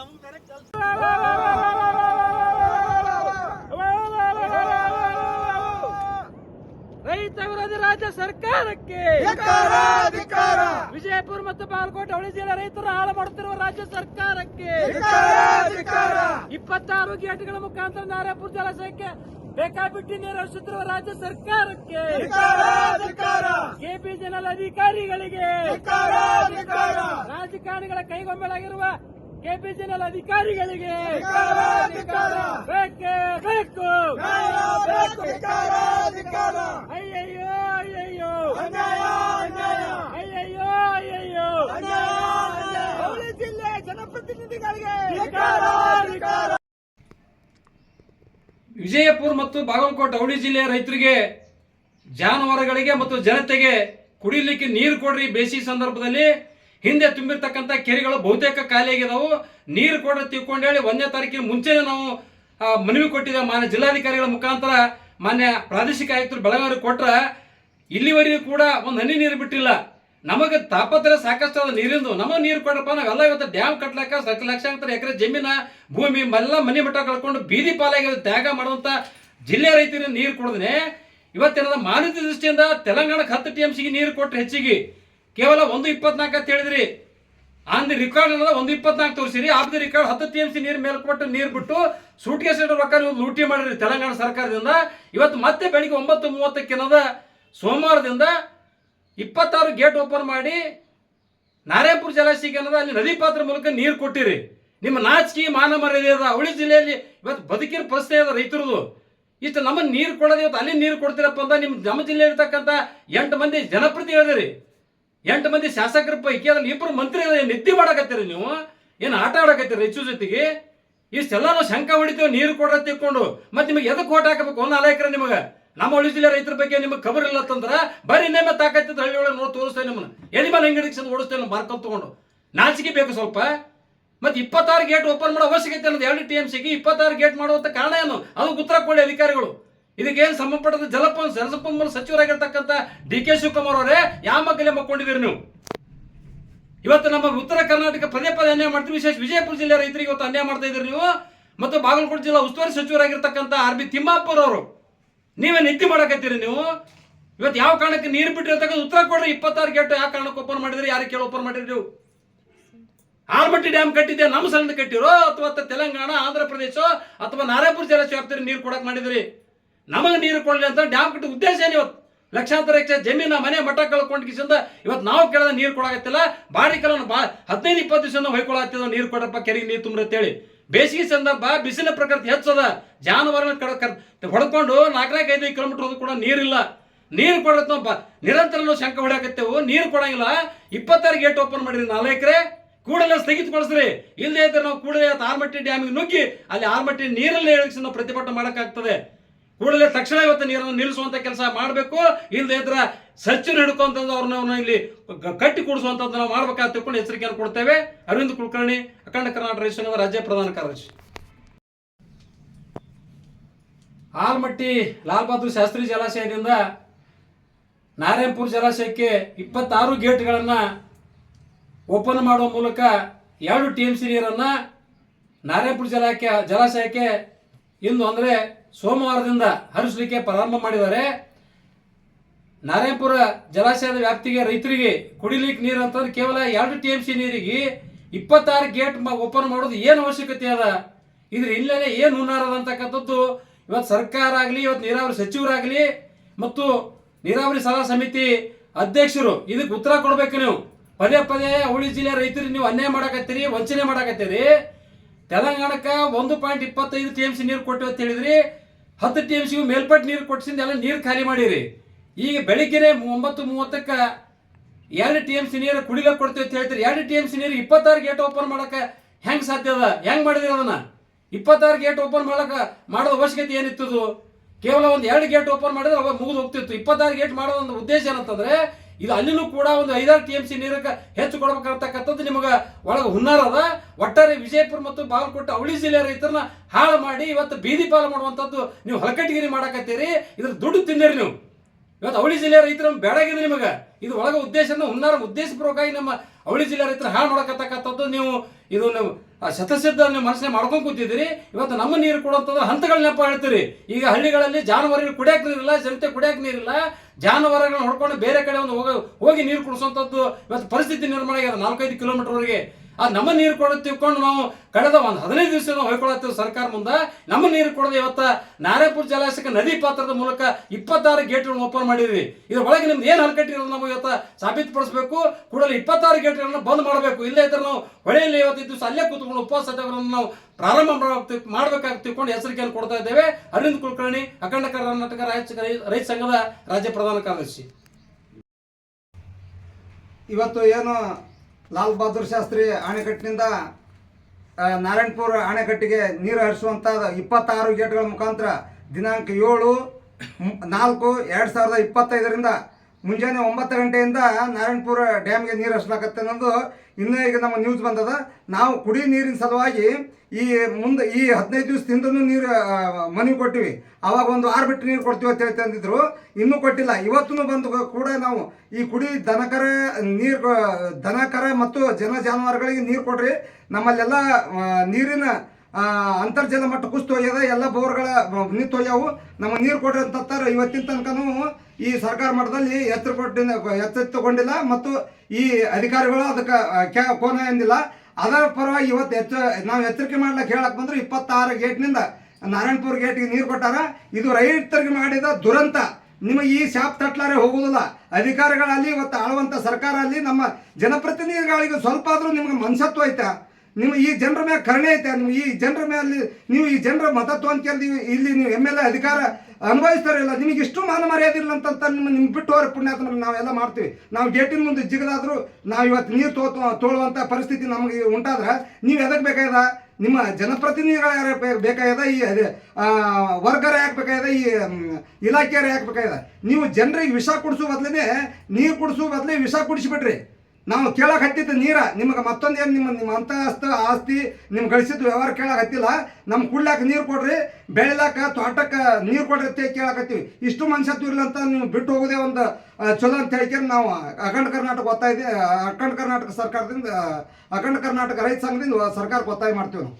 ನಮ್ಗೆ ಬೇರೆ ಕೆಲಸ ರೈತ ವಿರೋಧಿ ರಾಜ್ಯ ಸರ್ಕಾರಕ್ಕೆ. ವಿಜಯಪುರ ಮತ್ತು ಬಾಗಲಕೋಟೆ ಅವಳಿ ಜಿಲ್ಲೆ ರೈತರು ಹಾಳು ಮಾಡುತ್ತಿರುವ ರಾಜ್ಯ ಸರ್ಕಾರಕ್ಕೆ. ಇಪ್ಪತ್ತಾರು ಗೇಟ್ಗಳ ಮುಖಾಂತರ ನಾರಾಯಪುರ ಜಲಾಶಯಕ್ಕೆ ಬೇಕಾಬಿಟ್ಟಿ ನೀರು ಹರಿಸುತ್ತಿರುವ ರಾಜ್ಯ ಸರ್ಕಾರಕ್ಕೆ ಕೆಪಿ ಧಿಕ್ಕಾರ. ಕೆಪಿಜಿಎಲ್ ಅಧಿಕಾರಿಗಳಿಗೆ. ರಾಜಕಾರಣಿಗಳ ಕೈಗೊಂಬೆಳಾಗಿರುವ ಕೆಪಿಜಿಎಲ್ ಅಧಿಕಾರಿಗಳಿಗೆ. ಬೇಕೇ ಬೇಕು. ಅಯ್ಯಯ್ಯೋ ಅಯ್ಯಯ್ಯೋ. ಅಯ್ಯಯ್ಯೋ ಅಯ್ಯಯ್ಯೋ. ಅವಳಿ ಜಿಲ್ಲೆ ಜನಪ್ರತಿನಿಧಿಗಳಿಗೆ. ವಿಜಯಪುರ ಮತ್ತು ಬಾಗಲಕೋಟೆ ಅವಳಿ ಜಿಲ್ಲೆಯ ರೈತರಿಗೆ ಜಾನುವಾರುಗಳಿಗೆ ಮತ್ತು ಜನತೆಗೆ ಕುಡಿಲಿಕ್ಕೆ ನೀರು ಕೊಡ್ರಿ ಬೇಸಿಗೆ ಸಂದರ್ಭದಲ್ಲಿ ಹಿಂದೆ ತುಂಬಿರ್ತಕ್ಕಂಥ ಕೆರೆಗಳು ಬಹುತೇಕ ಖಾಲಿಯಾಗಿದಾವು. ನೀರು ಕೂಡ ತಿಳ್ಕೊಂಡು ಹೇಳಿ ಒಂದನೇ ತಾರೀಕಿನ ಮುಂಚೆನೇ ನಾವು ಮನವಿ ಕೊಟ್ಟಿದ್ದೇವೆ ಮಾನ್ಯ ಜಿಲ್ಲಾಧಿಕಾರಿಗಳ ಮುಖಾಂತರ ಮಾನ್ಯ ಪ್ರಾದೇಶಿಕ ಆಯುಕ್ತರು ಬೆಳಗಾವಿ ಕೊಟ್ರ ಇಲ್ಲಿವರೆಗೂ ಕೂಡ ಒಂದು ಹನಿ ನೀರು ಬಿಟ್ಟಿಲ್ಲ. ನಮಗೆ ತಾಪತ್ರ ಸಾಕಷ್ಟು ಅದ ನೀರಿಂದು. ನಮಗೆ ನೀರು ಕೊಡಪ್ಪ ನಾವೆಲ್ಲ ಇವತ್ತು ಡ್ಯಾಮ್ ಕಟ್ಲಾಕ ಸಕ ಲಕ್ಷಾಂತರ ಎಕರೆ ಜಮೀನ, ಭೂಮಿ ಎಲ್ಲ ಮನೆ ಮಟ್ಟ ಕಳ್ಕೊಂಡು ಬೀದಿ ಪಾಲಾಗಿ ತ್ಯಾಗ ಮಾಡುವಂತ ಜಿಲ್ಲೆ ರೈತರಿಗೆ ನೀರು ಕೊಡದೇ ಇವತ್ತಿನ ಮಾನ್ಯತೆ ದೃಷ್ಟಿಯಿಂದ ತೆಲಂಗಾಣಕ್ಕೆ ಹತ್ತು ಟಿ ಎಂ ಸಿಗೆ ನೀರು ಕೊಟ್ಟರೆ ಹೆಚ್ಚಿಗೆ. ಕೇವಲ ಒಂದು ಇಪ್ಪತ್ನಾಲ್ಕು ಅಂತ ಹೇಳಿದ್ರಿ. ಆನ್ ದಿ ರೆಕಾರ್ಡ್ ಒಂದು ಇಪ್ಪತ್ನಾಲ್ಕು ತೋರಿಸಿರಿ. ಆಫ್ ದಿ ರೆಕಾರ್ಡ್ ಹತ್ತು ಟಿ ಎಂ ಸಿ ನೀರು ಮೇಲೆ ಕೊಟ್ಟು ನೀರು ಬಿಟ್ಟು ಸೂಟ್ ಕೇಸ್ ರೊಕ್ಕ ನೀವು ಲೂಟಿ ಮಾಡಿರಿ ತೆಲಂಗಾಣ ಸರ್ಕಾರದಿಂದ. ಇವತ್ತು ಮತ್ತೆ ಬೆಳಿಗ್ಗೆ ಒಂಬತ್ತು ಮೂವತ್ತಕ್ಕೆ ಏನದ ಸೋಮವಾರದಿಂದ ಇಪ್ಪತ್ತಾರು ಗೇಟ್ ಓಪನ್ ಮಾಡಿ ನಾರಾಯಣಪುರ ಜಲಾಶಯಕ್ಕೆ ಅನ್ನೋದು ಅಲ್ಲಿ ನದಿ ಪಾತ್ರ ಮೂಲಕ ನೀರು ಕೊಟ್ಟಿರಿ. ನಿಮ್ಮ ನಾಚಿಕೆ ಮಾನ ಮರ್ಯಾದೆ ಅದ. ಹುಳಿ ಜಿಲ್ಲೆಯಲ್ಲಿ ಇವತ್ತು ಬದುಕಿನ ಪರಿಸ್ಥಿತಿ ಅದ ರೈತರದು. ಇಷ್ಟು ನಮ್ಮ ನೀರು ಕೊಡೋದು ಇವತ್ತು ಅಲ್ಲಿ ನೀರು ಕೊಡ್ತೀರಪ್ಪ ಅಂತ ನಿಮ್ಮ ನಮ್ಮ ಜಿಲ್ಲೆಯಲ್ಲಿರ್ತಕ್ಕಂಥ ಎಂಟು ಮಂದಿ ಜನಪ್ರತಿ ಹೇಳಿದಿರಿ ಎಂಟು ಮಂದಿ ಶಾಸಕರ ಪೈಕಿ ಅದ್ರಲ್ಲಿ ಇಬ್ಬರು ಮಂತ್ರಿ ನಿದ್ದೆ ಮಾಡಕತ್ತೀರಿ ನೀವು? ಏನು ಆಟ ಆಡಕತ್ತೀರಿ ಹೆಚ್ಚು ಜೊತೆಗೆ? ಇಷ್ಟೆಲ್ಲ ನಾವು ಶಂಕ ಹೊಡಿತೀವಿ, ನೀರು ಕೊಡ್ರ ತಿಕ್ಕೊಂಡು ಮತ್ತೆ ನಿಮಗೆ ಎದಕ್ಕೆ ಓಟ್ ಹಾಕಬೇಕು ಒಂದು ನಾಲ್ಕರ ನಿಮಗೆ? ನಮ್ಮ ಹಳ್ಳಿ ಜಿಲ್ಲೆ ರೈತರ ಬಗ್ಗೆ ನಿಮಗೆ ಖಬರ್ ಇಲ್ಲ ಅಂತಂದ್ರೆ ಬರೀ ಇನ್ನೇಮ ತಾಕತ್ತಿದ್ರೆ ಹಳ್ಳಿ ಒಳಗೆ ನೋಡಿ ತೋರಿಸ್ತೇವೆ ನಿಮ್ಮನ್ನ. ಎಲ್ಲಿ ಮೇಲೆ ಅಂಗಡಿಗೆ ಓಡಿಸ್ತೇನೆ ಓಡಿಸ್ತೇವೆ ಮಾರ್ಕೊಂಡು ತಗೊಂಡು. ನಾಚಿಕೆ ಬೇಕು ಸ್ವಲ್ಪ. ಮತ್ತೆ ಇಪ್ಪತ್ತಾರು ಗೇಟ್ ಓಪನ್ ಮಾಡೋ ಅವಶ್ಯಕತೆ ಅನ್ನೋದು ಎರಡು ಟಿ ಎಂ ಸಿಗಿ ಇಪ್ಪತ್ತಾರು ಗೇಟ್ ಮಾಡುವಂಥ ಕಾರಣ ಏನು? ಅದು ಉತ್ತರ ಕೊಡಿ ಅಧಿಕಾರಿಗಳು. ಇದಕ್ಕೇನು ಸಂಬಂಧಪಟ್ಟದ ಜಲಪ ಜಲಸಂಪನ್ಮೂಲ ಸಚಿವರಾಗಿರ್ತಕ್ಕಂಥ ಡಿ ಕೆ ಶಿವಕುಮಾರ್ ಅವರೇ ಯಾವ ಮಕ್ಕಳೇ ಮಕ್ಕೊಂಡಿದ್ದೀರಿ ನೀವು? ಇವತ್ತು ನಮ್ಮ ಉತ್ತರ ಕರ್ನಾಟಕ ಪದೇ ಪದೇ ಅನ್ಯಾಯ ಮಾಡ್ತೀವಿ. ವಿಶೇಷ ವಿಜಯಪುರ ಜಿಲ್ಲೆ ರೈತರಿಗೆ ಇವತ್ತು ಅನ್ಯಾಯ ಮಾಡ್ತಾ ಇದ್ದೀರಿ ನೀವು. ಮತ್ತು ಬಾಗಲಕೋಟೆ ಜಿಲ್ಲಾ ಉಸ್ತುವಾರಿ ಸಚಿವರಾಗಿರ್ತಕ್ಕಂಥ ಆರ್ ಬಿ ತಿಮ್ಮಾಪುರ್ ಅವರು ನೀವೇ ನಿದ್ದೆ ಮಾಡಕತ್ತೀರಿ ನೀವು? ಇವತ್ತು ಯಾವ ಕಾರಣಕ್ಕೆ ನೀರು ಬಿಟ್ಟಿರ್ತಕ್ಕಂಥ ಉತ್ತರ ಕೊಡ್ರಿ. ಇಪ್ಪತ್ತಾರು ಗೇಟ್ ಯಾವ ಕಾರಣಕ್ಕೆ ಓಪನ್ ಮಾಡಿದ್ರಿ? ಯಾರಿಗೆ ಕೇಳಿ ಓಪನ್ ಮಾಡಿದ್ರಿ ನೀವು? ಆಲ್ಮಟ್ಟಿ ಡ್ಯಾಮ್ ಕಟ್ಟಿದ್ದೆ, ನಮ್ಮ ಸಲಿಂದ ಕಟ್ಟಿರೋ? ಅಥವಾ ತೆಲಂಗಾಣ, ಆಂಧ್ರ ಪ್ರದೇಶ ಅಥವಾ ನಾರಾಯಪುರ ಜಿಲ್ಲಾ ಶಾಪ್ತಿರಿ ನೀರು ಕೊಡಕ್ಕೆ ಮಾಡಿದ್ರಿ? ನಮಗೆ ನೀರು ಕೊಡಲಿ ಅಂತ ಡ್ಯಾಮ್ ಕಟ್ಟಿದ ಉದ್ದೇಶ ಏನು ಇವತ್ತು? ಲಕ್ಷಾಂತರ ಎಕರೆ ಜಮೀನ, ಮನೆ, ಮಠ ಕಳ್ಕೊಂಡು ಕಿಸಿಂದ ಇವತ್ತು ನಾವು ಕೇಳಿದ ನೀರು ಕೊಡಾಗತ್ತಿಲ್ಲ ಬಾರಿ ಕಲ ಬಾ, ಹದಿನೈದು, ಇಪ್ಪತ್ತು ದಿವಸ ಹೊಯ್ಕೊಳತ್ತಿದ ನೀರು ಕೊಡಪ್ಪ ಕೆರೆಗೆ ನೀರು ತುಂಬ್ರಿ ಅಂತೇಳಿ. ಬೇಸಿಗೆ ಸಂದರ್ಭ ಬಿಸಿಲ ಪ್ರಕೃತಿ ಹೆಚ್ಚದ. ಕರ್ ಹೊಡ್ಕೊಂಡು ನಾಲ್ಕನಾಲ್ಕು ಐದೈದು ಕಿಲೋಮೀಟರ್ ಕೂಡ ನೀರಿಲ್ಲ. ನೀರು ಕೊಡತ್ ನಾವು ಬ- ನಿರಂತರ ಶಂಕ ಹೊಡ್ಯಾಕತ್ತೇವು. ನೀರು ಕೊಡಂಗಿಲ್ಲ. ಇಪ್ಪತ್ತಾರು ಗೇಟ್ ಓಪನ್ ಮಾಡಿರಿ, ನಾಲ್ಕು ಎಕರೆ. ಕೂಡಲೇ ಸ್ಥಗಿತಗೊಳಿಸ್ರಿ. ಇಲ್ಲದೆ ಇದ್ರೆ ನಾವು ಕೂಡಲೇ ಆರ್ಮಟ್ಟಿ ಡ್ಯಾಮಿಗೆ ನುಗ್ಗಿ, ಅಲ್ಲಿ ಆರ್ಮಟ್ಟಿ ನೀರಲ್ಲೇ ಇಳಿಸಿ ನಾವು ಪ್ರತಿಭಟನೆ ಮಾಡೋಕ್ಕಾಗ್ತದೆ. ಕೂಡಲೇ ತಕ್ಷಣ ಇವತ್ತು ನೀರನ್ನು ನಿಲ್ಲಿಸುವಂತ ಕೆಲಸ ಮಾಡಬೇಕು. ಇಲ್ಲದೆ ಇದ್ರ ಸಚಿನ್ ಹಿಡ್ಕೊಂತಂದು ಅವ್ರನ್ನ ಇಲ್ಲಿ ಕಟ್ಟಿ ಕೂಡಿಸುವಂತದ್ದು ನಾವು ಮಾಡ್ಬೇಕಾದ ತಿಳ್ಕೊಂಡು ಎಚ್ಚರಿಕೆಯನ್ನು ಕೊಡ್ತೇವೆ. ಅರವಿಂದ್ ಕುಲಕರ್ಣಿ, ಅಖಂಡ ಕರ್ನಾಟಕ ರೈತ ಸಂಘದ ರಾಜ್ಯ ಪ್ರಧಾನ ಕಾರ್ಯದರ್ಶಿ. ಆಲ್ಮಟ್ಟಿ ಲಾಲ್ ಬಹದ್ದೂರ್ ಶಾಸ್ತ್ರಿ ಜಲಾಶಯದಿಂದ ನಾರಾಯಣಪುರ ಜಲಾಶಯಕ್ಕೆ ಇಪ್ಪತ್ತಾರು ಗೇಟ್ಗಳನ್ನು ಓಪನ್ ಮಾಡುವ ಮೂಲಕ ಎರಡು ಟಿ ಎಂ ಸಿ ನೀರನ್ನು ನಾರಾಯಣಪುರ ಜಲಾಶಯಕ್ಕೆ ಇಂದು ಅಂದರೆ ಸೋಮವಾರದಿಂದ ಹರಿಸಲಿಕ್ಕೆ ಪ್ರಾರಂಭ ಮಾಡಿದ್ದಾರೆ. ನಾರಾಯಣಪುರ ಜಲಾಶಯದ ವ್ಯಾಪ್ತಿಗೆ ರೈತರಿಗೆ ಕುಡಿಲಿಕ್ಕೆ ನೀರು ಅಂತಂದ್ರೆ ಕೇವಲ ಎರಡು ಟಿ ಎಂ ಸಿ ನೀರಿಗೆ ಇಪ್ಪತ್ತಾರು ಗೇಟ್ ಓಪನ್ ಮಾಡೋದು ಏನು ಅವಶ್ಯಕತೆ ಅದ? ಇದ್ರ ಇಲ್ಲೇ ಏನು ಹುನ್ನಾರ ಅದ ಅಂತಕ್ಕಂಥದ್ದು ಇವತ್ತು ಸರ್ಕಾರ ಆಗಲಿ, ಇವತ್ತು ನೀರಾವರಿ ಸಚಿವರಾಗಲಿ ಮತ್ತು ನೀರಾವರಿ ಸಲಹಾ ಸಮಿತಿ ಅಧ್ಯಕ್ಷರು ಇದಕ್ಕೆ ಉತ್ತರ ಕೊಡಬೇಕು ನೀವು. ಪದೇ ಪದೇ ಹುಳಿ ಜಿಲ್ಲೆ ರೈತರಿಗೆ ನೀವು ಅನ್ಯಾಯ ಮಾಡಕತ್ತೀರಿ, ವಂಚನೆ ಮಾಡಕತ್ತೀರಿ. ತೆಲಂಗಾಣಕ್ಕೆ ಒಂದು ಪಾಯಿಂಟ್ ಇಪ್ಪತ್ತೈದು ಟಿ ಎಂ ಸಿ ನೀರು ಕೊಟ್ಟಿವೆ ಅಂತ ಹೇಳಿದ್ರಿ. ಹತ್ತು ಟಿ ಎಂ ಸಿ ಮೇಲ್ಪಟ್ಟು ನೀರು ಕೊಟ್ಟಿಸಿಂದ ಎಲ್ಲ ನೀರು ಖಾಲಿ ಮಾಡಿರಿ. ಈಗ ಬೆಳಿಗ್ಗೆ ಒಂಬತ್ತು ಮೂವತ್ತಕ್ಕೆ ಎರಡು ಟಿ ಎಂ ಸಿ ನೀರು ಕುಡಿಲಕ್ಕೆ ಕೊಡ್ತೀವಿ ಅಂತ ಹೇಳ್ತೀರಿ. ಎರಡು ಟಿ ಎಂ ಸಿ ನೀರು ಇಪ್ಪತ್ತಾರು ಗೇಟ್ ಓಪನ್ ಮಾಡೋಕೆ ಹೆಂಗೆ ಸಾಧ್ಯ ಅದ? ಹೆಂಗೆ ಮಾಡಿದ್ರಿ ಅದನ್ನು? ಇಪ್ಪತ್ತಾರು ಗೇಟ್ ಓಪನ್ ಮಾಡೋಕೆ ಮಾಡೋ ಅವಶ್ಯಕತೆ ಏನಿತ್ತು ಕೇವಲ ಒಂದು ಎರಡು ಗೇಟ್ ಓಪನ್ ಮಾಡಿದ್ರೆ ಅವಾಗ ಮುಗಿದು ಹೋಗ್ತಿತ್ತು. ಇಪ್ಪತ್ತಾರು ಗೇಟ್ ಮಾಡೋದೊಂದು ಉದ್ದೇಶ ಏನಂತಂದ್ರೆ ಇದು ಅಲ್ಲಿನೂ ಕೂಡ ಒಂದು ಐದಾರು ಟಿ ಎಂ ಸಿ ನೀರಕ್ಕೆ ಹೆಚ್ಚು ಕೊಡಬೇಕಂತಕ್ಕಂಥದ್ದು ನಿಮಗೆ ಒಳಗೆ ಹುನ್ನಾರ ಅದ. ಒಟ್ಟಾರೆ ವಿಜಯಪುರ ಮತ್ತು ಬಾಗಲಕೋಟೆ ಅವಳಿ ಜಿಲ್ಲೆ ರೈತರನ್ನ ಹಾಳು ಮಾಡಿ ಇವತ್ತು ಬೀದಿ ಪಾಲು ಮಾಡುವಂಥದ್ದು ನೀವು ಹಲಕಟ್ಟಿಗಿರಿ ಮಾಡಕತ್ತೀರಿ. ಇದ್ರ ದುಡ್ಡು ತಿನ್ನಿರಿ ನೀವು. ಇವತ್ತು ಅವಳಿ ಜಿಲ್ಲೆ ರೈತರ ಬೇಡಾಗಿದೆ ನಿಮಗೆ ಇದು ಒಳಗ ಉದ್ದೇಶನ ಹುನ್ನಾರ ಉದ್ದೇಶಪೂರ್ವಕವಾಗಿ ನಮ್ಮ ಅವಳಿ ಜಿಲ್ಲೆ ರೈತರ ಹಾಳು ಮಾಡಕತ್ತಕ್ಕಂಥದ್ದು ನೀವು ಇದು ನೀವು ಶತಸಿದ್ಧ ನೀವು ಮನಸ್ಸಿನ ಮಾಡ್ಕೊಂಡು ಕೂತಿದ್ದೀರಿ. ಇವತ್ತು ನಮ್ಮ ನೀರು ಕೊಡುವಂಥದ್ದು ಹಂತಗಳ ನೆಪ ಹೇಳ್ತೀರಿ. ಈಗ ಹಳ್ಳಿಗಳಲ್ಲಿ ಜಾನುವಾರುಗಳು ಕುಡಿಯಕ್ಕೆ ನೀರಿಲ್ಲ, ಜನತೆ ಕುಡಿಯಕ್ಕೆ ನೀರಿಲ್ಲ. ಜಾನುವಾರುಗಳನ್ನ ಹೊಡ್ಕೊಂಡು ಬೇರೆ ಕಡೆ ಒಂದು ಹೋಗ ಹೋಗಿ ನೀರು ಕುಡಿಸುವಂಥದ್ದು ಇವತ್ತು ಪರಿಸ್ಥಿತಿ ನಿರ್ಮಾಣ ಆಗಿದೆ. ನಾಲ್ಕೈದು ಕಿಲೋಮೀಟರ್ವರೆಗೆ ಆ ನಮ್ಮ ನೀರು ಕೊಡೋದು ತಿಳ್ಕೊಂಡು ನಾವು ಕಳೆದ ಒಂದು ಹದಿನೈದು ದಿವಸ ನಾವು ಸರ್ಕಾರ ಮುಂದೆ ನಮ್ಮ ನೀರು ಕೊಡದೆ ಇವತ್ತು ನಾರಾಯಣಪುರ ಜಲಾಶಯಕ್ಕೆ ನದಿ ಪಾತ್ರದ ಮೂಲಕ ಇಪ್ಪತ್ತಾರು ಗೇಟ್ಗಳನ್ನು ಓಪನ್ ಮಾಡಿದ್ವಿ. ಇದ್ರ ಒಳಗೆ ನಿಮ್ದು ಏನು ಹಲ್ಕಟ್ಟಿರೋದು ನಾವು ಇವತ್ತು ಸಾಬೀತುಪಡಿಸಬೇಕು, ಕೂಡಲೇ ಇಪ್ಪತ್ತಾರು ಗೇಟ್ಗಳನ್ನು ಬಂದ್ ಮಾಡಬೇಕು. ಇಲ್ಲೇ ಇದ್ರೆ ನಾವು ಹೊಳೆಯಲ್ಲಿ ಇವತ್ತು ದಿವಸ ಅಲ್ಲೇ ಕೂತ್ಕೊಂಡು ಉಪವಾಸ ನಾವು ಪ್ರಾರಂಭ ಮಾಡಬೇಕಾಗಿ ತಿಳ್ಕೊಂಡು ಹೆಸರಿಕೆಯನ್ನು ಕೊಡ್ತಾ ಇದ್ದೇವೆ. ಅರವಿಂದ್ ಕುಲಕರ್ಣಿ, ಅಖಂಡ ಕರ್ನಾಟಕ ರಾಜ್ಯ ರೈತ ಸಂಘದ ರಾಜ್ಯ ಪ್ರಧಾನ ಕಾರ್ಯದರ್ಶಿ. ಇವತ್ತು ಏನು ಲಾಲ್ ಬಹದ್ದೂರ್ ಶಾಸ್ತ್ರಿ ಅಣೆಕಟ್ಟಿನಿಂದ ನಾರಾಯಣಪುರ ಅಣೆಕಟ್ಟಿಗೆ ನೀರು ಹರಿಸುವಂಥ ಇಪ್ಪತ್ತಾರು ಗೇಟ್ಗಳ ಮುಖಾಂತರ ದಿನಾಂಕ ಏಳು ನಾಲ್ಕು, ಎರಡು ಸಾವಿರದ ಇಪ್ಪತ್ತೈದರಿಂದ ಮುಂಜಾನೆ ಒಂಬತ್ತು ಗಂಟೆಯಿಂದ ನಾರಾಯಣಪುರ ಡ್ಯಾಮ್ಗೆ ನೀರು ಹರಿಸ್ಲಾಕತ್ತೆ ಅನ್ನೋದು ಇನ್ನೂ ಈಗ ನಮ್ಮ ನ್ಯೂಸ್ ಬಂದದ. ನಾವು ಕುಡಿ ನೀರಿನ ಸಲುವಾಗಿ ಈ ಮುಂದೆ ಈ ಹದಿನೈದು ದಿವಸದಿಂದನೂ ನೀರು ಮನೆಗೆ ಕೊಟ್ಟಿವಿ. ಅವಾಗ ಒಂದು ಆರು ಬಿಟ್ಟು ನೀರು ಕೊಡ್ತೀವಿ ಅಂತ ಹೇಳಿ ಅಂದಿದ್ರು. ಇನ್ನೂ ಕೊಟ್ಟಿಲ್ಲ. ಇವತ್ತೂ ಬಂದು ಕೂಡ ನಾವು ಈ ಕುಡಿ ದನಕರ ನೀರು ದನಕರ ಮತ್ತು ಜನ ಜಾನುವಾರುಗಳಿಗೆ ನೀರು ಕೊಡ್ರಿ. ನಮ್ಮಲ್ಲೆಲ್ಲ ನೀರಿನ ಅಂತರ್ಜಲ ಮಟ್ಟ ಕುಸ್ತು ಹೋಗ್ಯದ ಎಲ್ಲ ಬೋರ್ಗಳ ನಿಂತು ಹೋಗ್ಯಾವು ನಮಗೆ ನೀರು ಕೊಡ್ರಿ ಅಂತ ಇವತ್ತಿನ ತನಕನೂ ಈ ಸರ್ಕಾರ ಮಟ್ಟದಲ್ಲಿ ಎಚ್ಚರ ಕೊಟ್ಟಿನ ಎಚ್ಚೆತ್ತುಕೊಂಡಿಲ್ಲ ಮತ್ತು ಈ ಅಧಿಕಾರಿಗಳು ಅದಕ್ಕೆ ಕ್ಯಾ, ಕೋನ ಎಂದಿಲ್ಲ. ಅದರ ಪರವಾಗಿ ಇವತ್ತು ಎಚ್ಚ, ನಾವು ಎಚ್ಚರಿಕೆ ಮಾಡ್ಲಿಕ್ಕೆ ಹೇಳಕ್ ಬಂದ್ರೆ, ಇಪ್ಪತ್ತಾರು ಗೇಟ್ನಿಂದ ನಾರಾಯಣಪುರ ಗೇಟ್ಗೆ ನೀರು ಕೊಟ್ಟಾರ. ಇದು ರೈತರಿಗೆ ಮಾಡಿದ ದುರಂತ. ನಿಮಗೆ ಈ ಶಾಪ್ ತಟ್ಲಾರೆ ಹೋಗುವುದಿಲ್ಲ ಅಧಿಕಾರಿಗಳಲ್ಲಿ ಇವತ್ತು ಆಳುವಂಥ ಸರ್ಕಾರ ಅಲ್ಲಿ, ನಮ್ಮ ಜನಪ್ರತಿನಿಧಿಗಳಿಗೆ ಸ್ವಲ್ಪ ಆದರೂ ನಿಮ್ಗೆ ಮನಸತ್ವ ಐತಾ. ನಿಮ್ಮ ಈ ಜನರ ಮೇಲೆ ಕರುಣೆ ಐತೆ, ನೀವು ಈ ಜನರ ಮೇಲೆ ನೀವು ಈ ಜನರ ಮತತ್ವ ಅಂತ ಕೇಳಿ ಇಲ್ಲಿ ನೀವು ಎಂ ಎಲ್ ಎ ಅಧಿಕಾರ ಅನುಭವಿಸ್ತಾರಿಲ್ಲ. ನಿಮಗೆ ಇಷ್ಟು ಮಾನ ಮರ್ಯಾದೆ ಇಲ್ಲ ಅಂತ ನಿಮ್ಮ ನಿಮ್ಮ ಬಿಟ್ಟು ಹೋರ ಪುಣ್ಯಾತ್ಮ, ನಾವೆಲ್ಲ ಮಾಡ್ತೀವಿ. ನಾವು ಗೇಟಿನ ಮುಂದೆ ಜಿಗದಾದ್ರು ನಾವು ಇವತ್ತು ನೀರು ತೋ ತೋಳುವಂಥ ಪರಿಸ್ಥಿತಿ ನಮಗೆ ಉಂಟಾದ್ರೆ ನೀವು ಎದಕ್ಕೆ ಬೇಕಾಗ್ಯದ? ನಿಮ್ಮ ಜನಪ್ರತಿನಿಧಿಗಳು ಯಾರು ಬೇಕಾಗ್ಯದ? ಈ ವರ್ಗರ ಯಾಕೆ ಬೇಕಾಗ್ಯದ? ಈ ಇಲಾಖೆಯವರು ಯಾಕೆ ಬೇಕಾಗ್ಯದ? ನೀವು ಜನರಿಗೆ ವಿಷ ಕುಡಿಸೋ ಬದಲೇ ನೀರು ಕುಡಿಸೋ ಬದಲೇ ವಿಷ ಕುಡಿಸಿಬಿಟ್ರಿ ನಾವು ಕೇಳಕ್ಕೆ ಹತ್ತಿದ್ದು ನೀರ. ನಿಮಗೆ ಮತ್ತೊಂದೇನು ನಿಮ್ಮ ನಿಮ್ಮ ಅಂತಸ್ತ, ಆಸ್ತಿ ನಿಮ್ಗೆ ಗಳಿಸಿದ ವ್ಯವಹಾರ ಕೇಳಕ್ಕೆ ಹತ್ತಿಲ್ಲ. ನಮ್ಮ ಕುಡ್ಲಾಕ ನೀರು ಕೊಡ್ರಿ, ಬೆಳಿಲಾಕ, ತೋಟಕ್ಕೆ ನೀರು ಕೊಡ್ರಿ ಅಂತ ಕೇಳಕತ್ತೀವಿ ಇಷ್ಟು ಮನುಷ್ಯತ್ವ ಇಲ್ಲ ಅಂತ ನೀವು ಬಿಟ್ಟು ಹೋಗೋದೇ ಒಂದು ಚಲೋ ಅಂತ ಹೇಳ್ಕೊಂಡು ನಾವು ಅಖಂಡ ಕರ್ನಾಟಕ ಒತ್ತಾಯ ಅಖಂಡ ಕರ್ನಾಟಕ ಸರ್ಕಾರದಿಂದ, ಅಖಂಡ ಕರ್ನಾಟಕ ರೈತ ಸಂಘದಿಂದ ಸರ್ಕಾರಕ್ಕೆ ಒತ್ತಾಯ ಮಾಡ್ತೀವಿ ನಾವು.